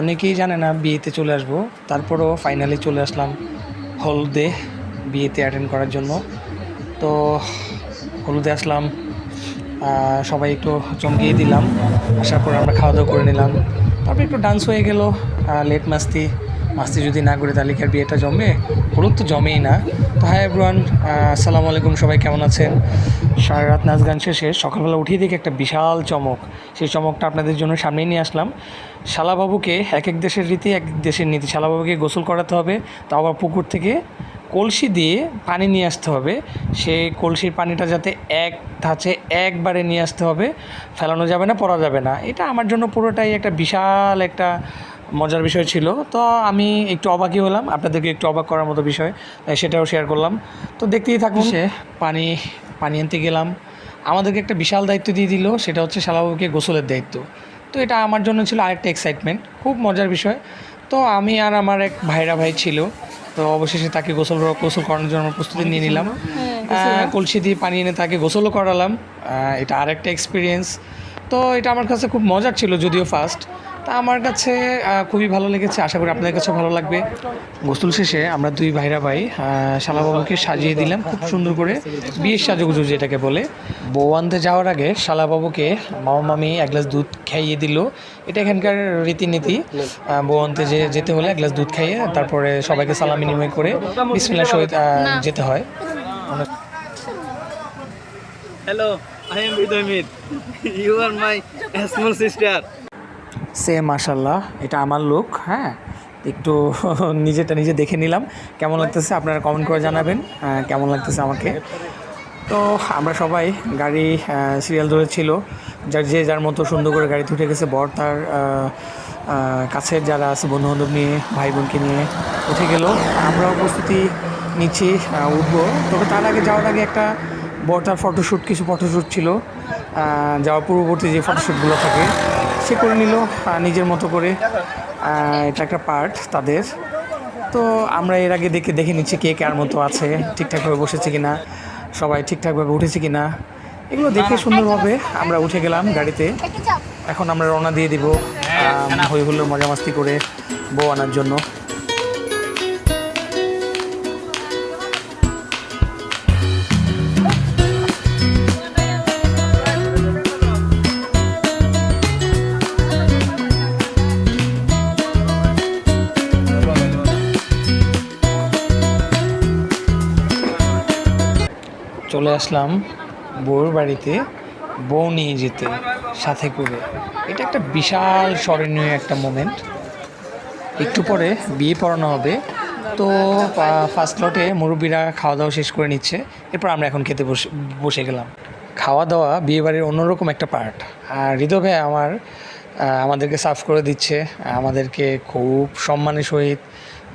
অনেকেই জানে না, বিয়েতে চলে আসব। তারপরও ফাইনালি চলে আসলাম হলদে বিয়েতে অ্যাটেন্ড করার জন্য। তো হলুদে আসলাম সবাই একটু চমকিয়ে দিলাম। আসার পর আমরা খাওয়া দাওয়া করে নিলাম। তারপর একটু ডান্স হয়ে গেলো লেট মাস্তি। মাস্তি যদি না করে তাহলে কি আর বিয়েটা জমে? হলুদ তো জমেই না। তো হ্যাঁ এভরিওয়ান আসসালামু আলাইকুম, সবাই কেমন আছেন? সারা রাত নাচ গান শেষে সকালবেলা উঠিয়ে দেখি একটা বিশাল চমক। সেই চমকটা আপনাদের জন্য সামনেই নিয়ে আসলাম। শালাবাবুকে এক এক দেশের রীতি এক দেশের নীতি। শালাবাবুকে গোসল করাতে হবে, তাও আবার পুকুর থেকে কলসি দিয়ে পানি নিয়ে আসতে হবে। সেই কলসির পানিটা যাতে এক ধাঁচে একবারে নিয়ে আসতে হবে। ফেলানো যাবে না, পড়া যাবে না। এটা আমার জন্য পুরোটাই একটা বিশাল একটা মজার বিষয় ছিল। তো আমি একটু অবাকই হলাম আপনাদেরকে একটু অবাক করার মতো বিষয় সেটাও শেয়ার করলাম। তো দেখতেই থাকুন সে পানি পানি আনতে গেলাম। আমাদেরকে একটা বিশাল দায়িত্ব দিয়ে দিল সেটা হচ্ছে শালাবাবুকে গোসলের দায়িত্ব। তো এটা আমার জন্য ছিল আরেকটা এক্সাইটমেন্ট খুব মজার বিষয়। তো আমি আর আমার এক ভাইরা ভাই ছিল তো অবশেষে তাকে গোসল গোসল করানোর জন্য প্রস্তুতি নিয়ে নিলাম। কলসি দিয়ে পানি এনে তাকে গোসলও করালাম। এটা আরেকটা এক্সপিরিয়েন্স তো এটা আমার কাছে খুব মজার ছিল যদিও ফার্স্ট তা আমার কাছে খুবই ভালো লেগেছে। আশা করি আপনাদের কাছেও ভালো লাগবে। গোসল শেষে আমরা দুই ভাইরা ভাই শালাবাবুকে সাজিয়ে দিলাম খুব সুন্দর করে। বিয়ের সাজুগুজু যেটাকে বলে। বউ আনতে যাওয়ার আগে শালাবাবুকে মামা মামি এক গ্লাস দুধ খাইয়ে দিল। এটা এখানকার রীতিনীতি। বউ আনতে যে যেতে হলে এক গ্লাস দুধ খাইয়ে তারপরে সবাইকে সালাম বিনিময় করে বিসমিল্লার সহিত যেতে হয়। Hello, I am Vidamit. You are my small sister. সে মাশাল্লাহ এটা আমার লোক হ্যাঁ? একটু নিজেটা নিজে দেখে নিলাম, কেমন লাগতেছে আপনারা কমেন্ট করে জানাবেন কেমন লাগতেছে আমাকে? তো আমরা সবাই গাড়ি সিরিয়াল ধরে ছিল যার যে যার মতো সুন্দর করে গাড়িতে উঠে গেছে, বর তার কাছের যারা আছে বন্ধু বান্ধব নিয়ে, ভাই বোনকে নিয়ে উঠে গেল। আমরাও প্রস্তুতি নিচ্ছি উঠবো। তবে তার আগে যাওয়ার আগে একটা বর তার ফটোশ্যুট কিছু ফটোশ্যুট ছিল। যাওয়ার পূর্ববর্তী যে ফটোশ্যুটগুলো থাকে সে করে নিল নিজের মতো করে। এটা একটা পার্ট তাদের। তো আমরা এর আগে দেখে দেখে নিচ্ছি কে কার মতো আছে ঠিকঠাকভাবে বসেছে কি না সবাই ঠিকঠাকভাবে উঠেছে কি না এগুলো দেখে সুন্দরভাবে আমরা উঠে গেলাম গাড়িতে। এখন আমরা রওনা দিয়ে দিব হই হুল্লোড় মজা মাস্তি করে বউ আনার জন্য। চলে আসলাম বউর বাড়িতে, বউ নিয়ে যেতে, সাথে করে। এটা একটা বিশাল স্মরণীয় একটা মোমেন্ট একটু পরে বিয়ে পড়ানো হবে। তো ফার্স্ট লটে মুরব্বীরা খাওয়া দাওয়া শেষ করে নিচ্ছে। এরপর আমরা এখন খেতে বসে বসে গেলাম। খাওয়া দাওয়া বিয়ে বাড়ির অন্যরকম একটা পার্ট আর হৃদয় ভাই আমার আমাদেরকে সার্ভ করে দিচ্ছে। আমাদেরকে খুব সম্মানের সহিত।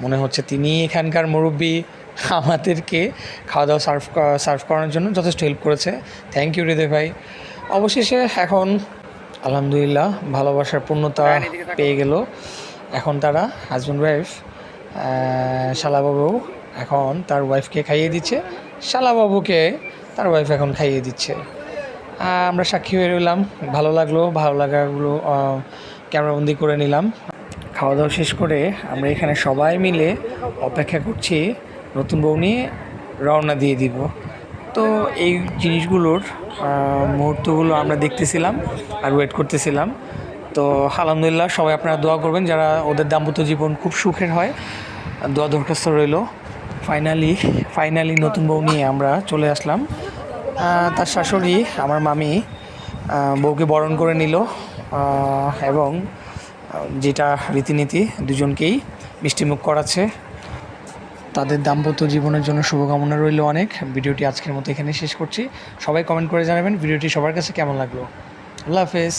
মনে হচ্ছে তিনি এখানকার মুরব্বী। আমাদেরকে খাওয়া দাওয়া সার্ভ সার্ভ করানোর জন্য যথেষ্ট হেল্প করেছে। থ্যাংক ইউ হৃদয় ভাই। অবশেষে এখন আলহামদুলিল্লাহ ভালোবাসার পূর্ণতা পেয়ে গেল। এখন তারা হাজব্যান্ড ওয়াইফ শালাবাবু এখন তার ওয়াইফকে খাইয়ে দিচ্ছে। শালাবাবুকে তার ওয়াইফ এখন খাইয়ে দিচ্ছে। আমরা সাক্ষী হয়ে রইলাম। ভালো লাগল ভালো লাগাগুলো ক্যামেরাবন্দি করে নিলাম। খাওয়া দাওয়া শেষ করে আমরা এখানে সবাই মিলে অপেক্ষা করছি। নতুন বউ নিয়ে রওনা দিয়ে দিব। তো এই জিনিসগুলোর মুহূর্তগুলো আমরা দেখতেছিলাম আর ওয়েট করতেছিলাম। তো আলহামদুলিল্লাহ সবাই আপনারা দোয়া করবেন যারা ওদের দাম্পত্য জীবন খুব সুখের হয়। দোয়া দরখাস্ত রইল। ফাইনালি ফাইনালি নতুন বউ নিয়ে আমরা চলে আসলাম। তার শাশুড়ি, আমার মামি বউকে বরণ করে নিল। এবং যেটা রীতিনীতি, দুজনকেই মিষ্টিমুখ করাচ্ছে। তাদের দাম্পত্য জীবনের জন্য শুভকামনা রইল অনেক। ভিডিওটি আজকের মতো এখানে শেষ করছি। সবাই কমেন্ট করে জানাবেন ভিডিওটি সবার কাছে কেমন লাগল। আল্লাহ হাফেজ।